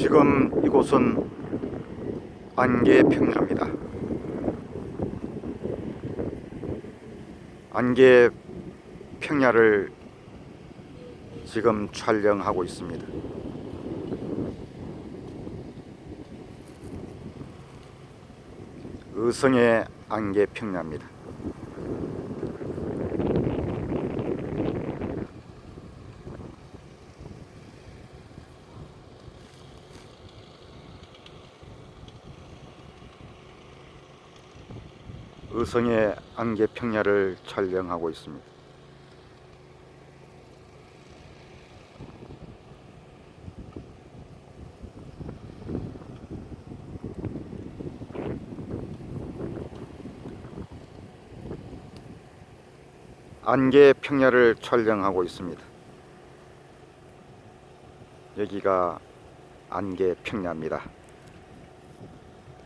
지금 이곳은 안개 평야입니다. 안개 평야를 지금 촬영하고 있습니다. 의성의 안개 평야입니다. 의성의 안개 평야를 촬영하고 있습니다. 안개 평야를 촬영하고 있습니다. 여기가 안개 평야입니다.